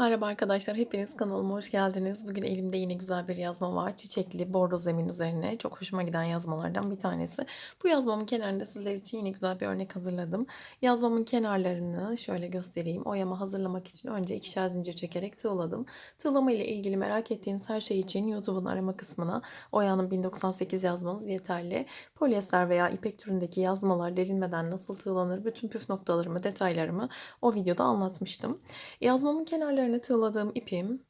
Merhaba arkadaşlar, hepiniz kanalıma hoş geldiniz. Bugün elimde yine güzel bir yazma var. Çiçekli bordo zemin üzerine. Çok hoşuma giden yazmalardan bir tanesi. Bu yazmamın kenarında sizler için yine güzel bir örnek hazırladım. Yazmamın kenarlarını şöyle göstereyim. Oyama hazırlamak için önce ikişer zincir çekerek tığladım. Tığlama ile ilgili merak ettiğiniz her şey için YouTube'un arama kısmına Oya'nın 1098 yazmanız yeterli. Polyester veya ipek türündeki yazmalar delinmeden nasıl tığlanır, bütün püf noktalarımı, detaylarımı o videoda anlatmıştım. Yazmamın kenarlarını tığladığım ipim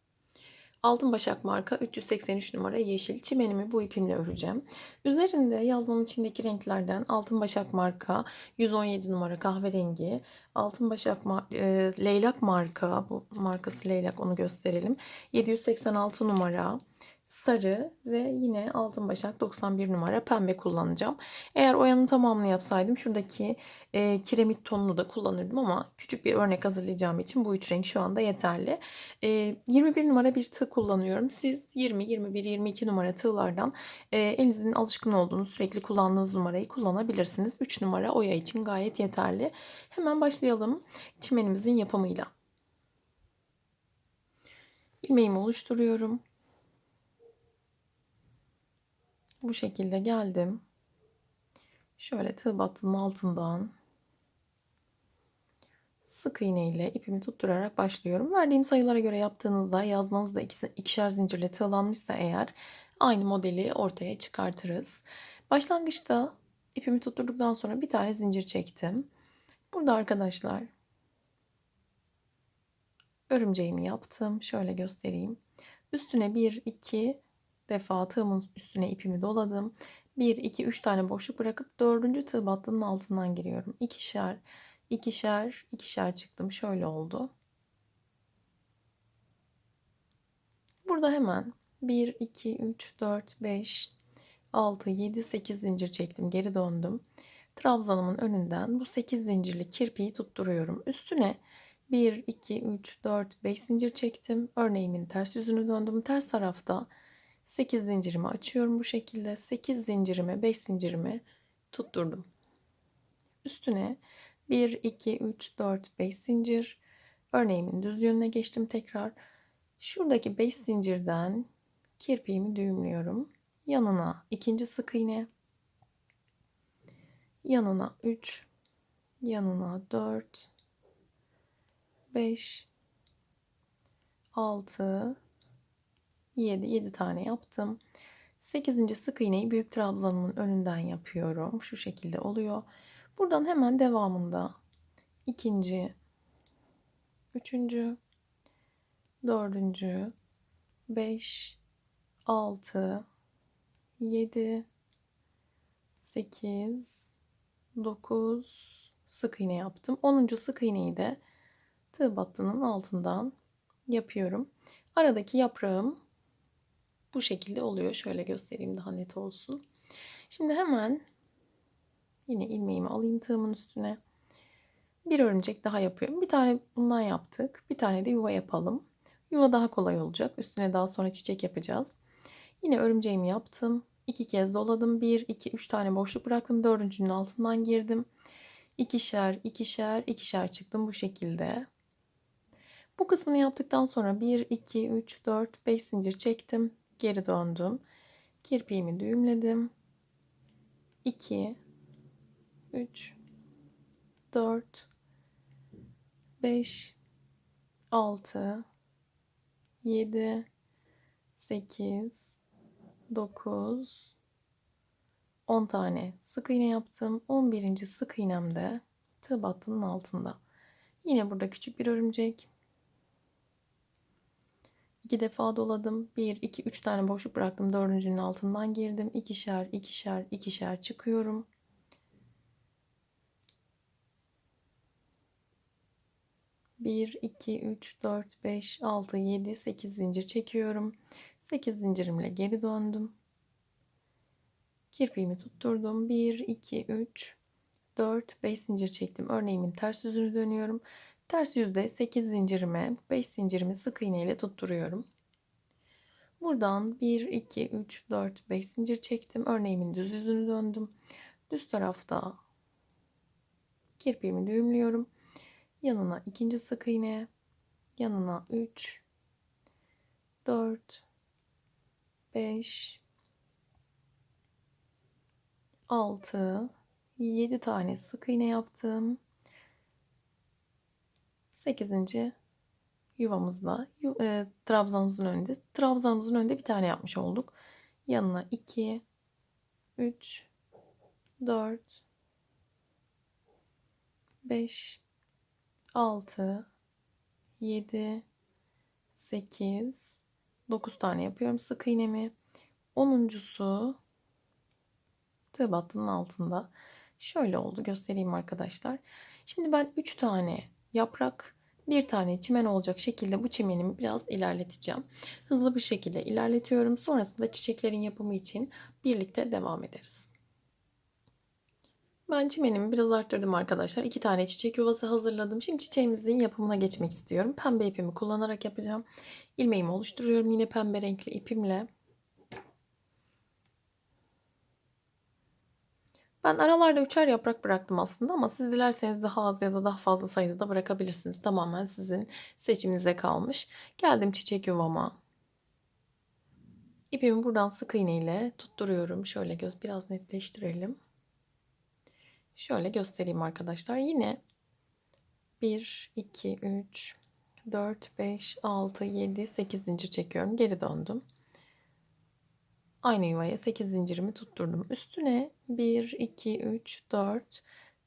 Altın Başak marka 383 numara yeşil çimenimi bu ipimle öreceğim. Üzerinde yazmamın içindeki renklerden Altın Başak marka 117 numara kahverengi, Altın Başak mar- e, Leylak marka bu markası Leylak onu gösterelim. 786 numara sarı ve yine altın başak 91 numara pembe kullanacağım. Eğer oyanın tamamını yapsaydım şuradaki e, kiremit tonunu da kullanırdım ama küçük bir örnek hazırlayacağım için bu üç renk şu anda yeterli. E, 21 numara bir tığ kullanıyorum. Siz 20, 21, 22 numara tığlardan e, elinizin alışkın olduğunuz sürekli kullandığınız numarayı kullanabilirsiniz. 3 numara oya için gayet yeterli. Hemen başlayalım çimenimizin yapımıyla. İlmeğimi oluşturuyorum. Bu şekilde geldim. Şöyle tığ battının altından sık iğne ile ipimi tutturarak başlıyorum. Verdiğim sayılara göre yaptığınızda yazmanızda ikişer zincirle tığlanmışsa eğer aynı modeli ortaya çıkartırız. Başlangıçta ipimi tutturduktan sonra bir tane zincir çektim. Burada arkadaşlar örümceğimi yaptım. Şöyle göstereyim. Üstüne 1 2 defa tığımın üstüne ipimi doladım. 1, 2, 3 tane boşluk bırakıp dördüncü tığ battının altından giriyorum. İkişer, ikişer, ikişer çıktım. Şöyle oldu. Burada hemen 1, 2, 3, 4, 5, 6, 7, 8 zincir çektim. Geri döndüm. Trabzanımın önünden bu 8 zincirli kirpiği tutturuyorum. Üstüne 1, 2, 3, 4, 5 zincir çektim. Örneğimin ters yüzünü döndüm. Ters tarafta 8 zincirimi açıyorum bu şekilde. 8 zincirimi 5 zincirimi tutturdum. Üstüne 1 2 3 4 5 zincir örneğimin düz yönüne geçtim tekrar. Şuradaki 5 zincirden kirpiğimi düğümlüyorum. Yanına ikinci sık iğne. Yanına 3 yanına 4 5 6 7, 7 tane yaptım. 8. sık iğneyi büyük trabzanımın önünden yapıyorum. Şu şekilde oluyor. Buradan hemen devamında ikinci, üçüncü, dördüncü, beş, altı, yedi, sekiz, dokuz sık iğne yaptım. 10. sık iğneyi de tığ battının altından yapıyorum. Aradaki yaprağım bu şekilde oluyor. Şöyle göstereyim daha net olsun. Şimdi hemen yine ilmeğimi alayım tığımın üstüne. Bir örümcek daha yapıyorum. Bir tane bundan yaptık. Bir tane de yuva yapalım. Yuva daha kolay olacak. Üstüne daha sonra çiçek yapacağız. Yine örümceğimi yaptım. İki kez doladım. Bir, iki, üç tane boşluk bıraktım. Dördüncünün altından girdim. İkişer, ikişer, ikişer çıktım bu şekilde. Bu kısmını yaptıktan sonra 1, 2, 3, 4, 5 zincir çektim geri döndüm. Kirpiğimi düğümledim. 2 3 4 5 6 7 8 9 10 tane sık iğne yaptım. 11. sık iğnemde tığ battının altında. Yine burada küçük bir örümcek. 2 defa doladım. 1, 2, 3 tane boşluk bıraktım. Dördüncünün altından girdim. İkişer, ikişer, ikişer çıkıyorum. Bir, iki, üç, dört, beş, altı, yedi, sekiz zincir çekiyorum. Sekiz zincirimle geri döndüm. Kirpiğimi tutturdum. Bir, iki, üç, dört, beş zincir çektim. Örneğimin ters yüzünü dönüyorum. Ters yüzde 8 zincirime 5 zincirimi sık iğne ile tutturuyorum. Buradan 1, 2, 3, 4, 5 zincir çektim. Örneğimin düz yüzünü döndüm. Düz tarafta kirpiğimi düğümlüyorum. Yanına ikinci sık iğne, yanına 3 4 5 6 7 tane sık iğne yaptım. 8. yuvamızda yu, e, trabzanımızın önünde trabzanımızın önünde bir tane yapmış olduk. Yanına 2 3 4 5 6 7 8 9 tane yapıyorum sık iğnemi. Onuncusu tığ battının altında. Şöyle oldu göstereyim arkadaşlar. Şimdi ben 3 tane yaprak bir tane çimen olacak şekilde bu çimenimi biraz ilerleteceğim. Hızlı bir şekilde ilerletiyorum. Sonrasında çiçeklerin yapımı için birlikte devam ederiz. Ben çimenimi biraz arttırdım arkadaşlar. İki tane çiçek yuvası hazırladım. Şimdi çiçeğimizin yapımına geçmek istiyorum. Pembe ipimi kullanarak yapacağım. İlmeğimi oluşturuyorum yine pembe renkli ipimle. Ben aralarda üçer yaprak bıraktım aslında ama siz dilerseniz daha az ya da daha fazla sayıda da bırakabilirsiniz. Tamamen sizin seçiminize kalmış. Geldim çiçek yuvama. İpimi buradan sık iğne ile tutturuyorum. Şöyle göz biraz netleştirelim. Şöyle göstereyim arkadaşlar. Yine 1, 2, 3, 4, 5, 6, 7, 8 zincir çekiyorum. Geri döndüm. Aynı yuvaya 8 zincirimi tutturdum. Üstüne 1, 2, 3, 4,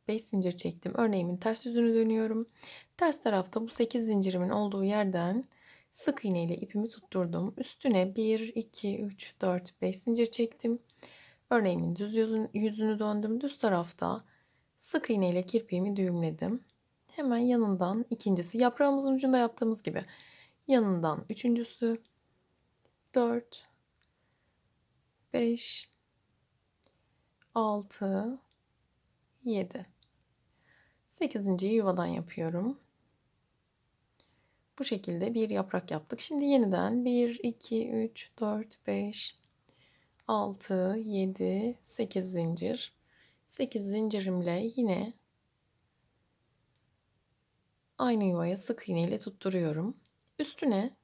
5 zincir çektim. Örneğimin ters yüzünü dönüyorum. Ters tarafta bu 8 zincirimin olduğu yerden sık iğne ile ipimi tutturdum. Üstüne 1, 2, 3, 4, 5 zincir çektim. Örneğimin düz yüzünü, döndüm. Düz tarafta sık iğne ile kirpiğimi düğümledim. Hemen yanından ikincisi yaprağımızın ucunda yaptığımız gibi yanından üçüncüsü 4 5 6 7 8. yuvadan yapıyorum. Bu şekilde bir yaprak yaptık. Şimdi yeniden 1 2 3 4 5 6 7 8 zincir 8 zincirimle yine aynı yuvaya sık iğne ile tutturuyorum. Üstüne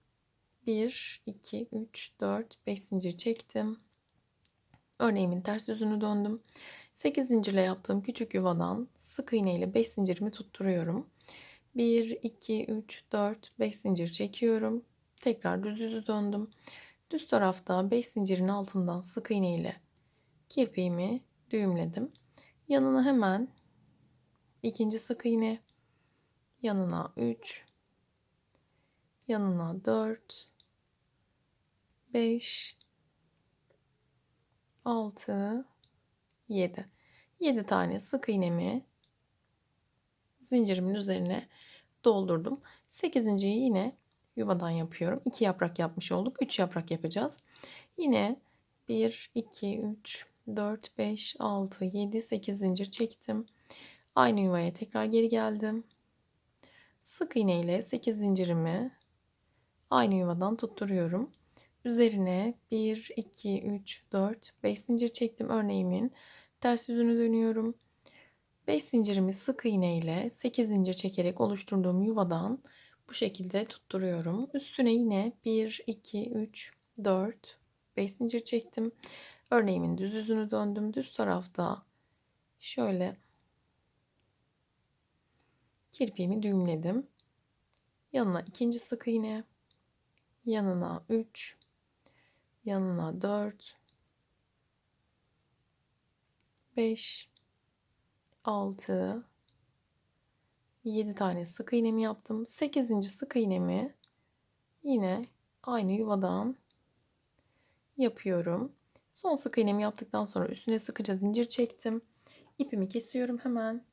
1 2 3 4 5 zincir çektim. Örneğimin ters yüzünü döndüm. 8 zincirle yaptığım küçük yuvadan sık iğne ile 5 zincirimi tutturuyorum. 1 2 3 4 5 zincir çekiyorum. Tekrar düz yüzü döndüm. Düz tarafta 5 zincirin altından sık iğne ile kirpiğimi düğümledim. Yanına hemen ikinci sık iğne, yanına 3, yanına 4, 5, 6, 7. 7 tane sık iğnemi zincirimin üzerine doldurdum. 8. yine yuvadan yapıyorum. 2 yaprak yapmış olduk. 3 yaprak yapacağız. Yine 1, 2, 3, 4, 5, 6, 7, 8 zincir çektim. Aynı yuvaya tekrar geri geldim. Sık iğne ile 8 zincirimi aynı yuvadan tutturuyorum. Üzerine 1, 2, 3, 4, 5 zincir çektim örneğimin. Ters yüzünü dönüyorum. 5 zincirimi sık iğne ile 8 zincir çekerek oluşturduğum yuvadan bu şekilde tutturuyorum. Üstüne yine 1, 2, 3, 4, 5 zincir çektim. Örneğimin düz yüzünü döndüm. Düz tarafta şöyle kirpiğimi düğümledim. Yanına ikinci sık iğne, yanına 3, yanına 4, 5, 6, 7 tane sık iğnemi yaptım. 8. sık iğnemi yine aynı yuvadan yapıyorum. Son sık iğnemi yaptıktan sonra üstüne sıkıca zincir çektim. İpimi kesiyorum hemen.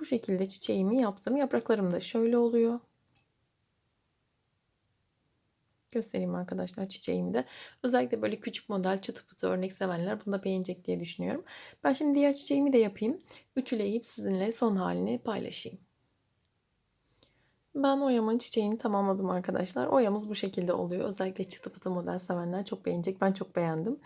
Bu şekilde çiçeğimi yaptım. Yapraklarım da şöyle oluyor. Göstereyim arkadaşlar çiçeğimi de. Özellikle böyle küçük model çıtı pıtı örnek sevenler bunu da beğenecek diye düşünüyorum. Ben şimdi diğer çiçeğimi de yapayım. Ütüleyip sizinle son halini paylaşayım. Ben oyamın çiçeğini tamamladım arkadaşlar. Oyamız bu şekilde oluyor. Özellikle çıtı pıtı model sevenler çok beğenecek. Ben çok beğendim.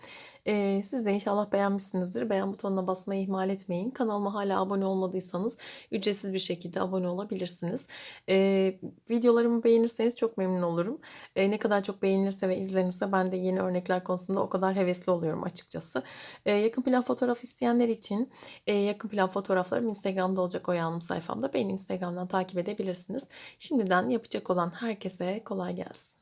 Ee, siz de inşallah beğenmişsinizdir. Beğen butonuna basmayı ihmal etmeyin. Kanalıma hala abone olmadıysanız ücretsiz bir şekilde abone olabilirsiniz. Ee, videolarımı beğenirseniz çok memnun olurum. Ee, ne kadar çok beğenilirse ve izlenirse ben de yeni örnekler konusunda o kadar hevesli oluyorum açıkçası. Ee, yakın plan fotoğraf isteyenler için e, yakın plan fotoğraflarım Instagram'da olacak o sayfamda. Beni Instagram'dan takip edebilirsiniz. Şimdiden yapacak olan herkese kolay gelsin.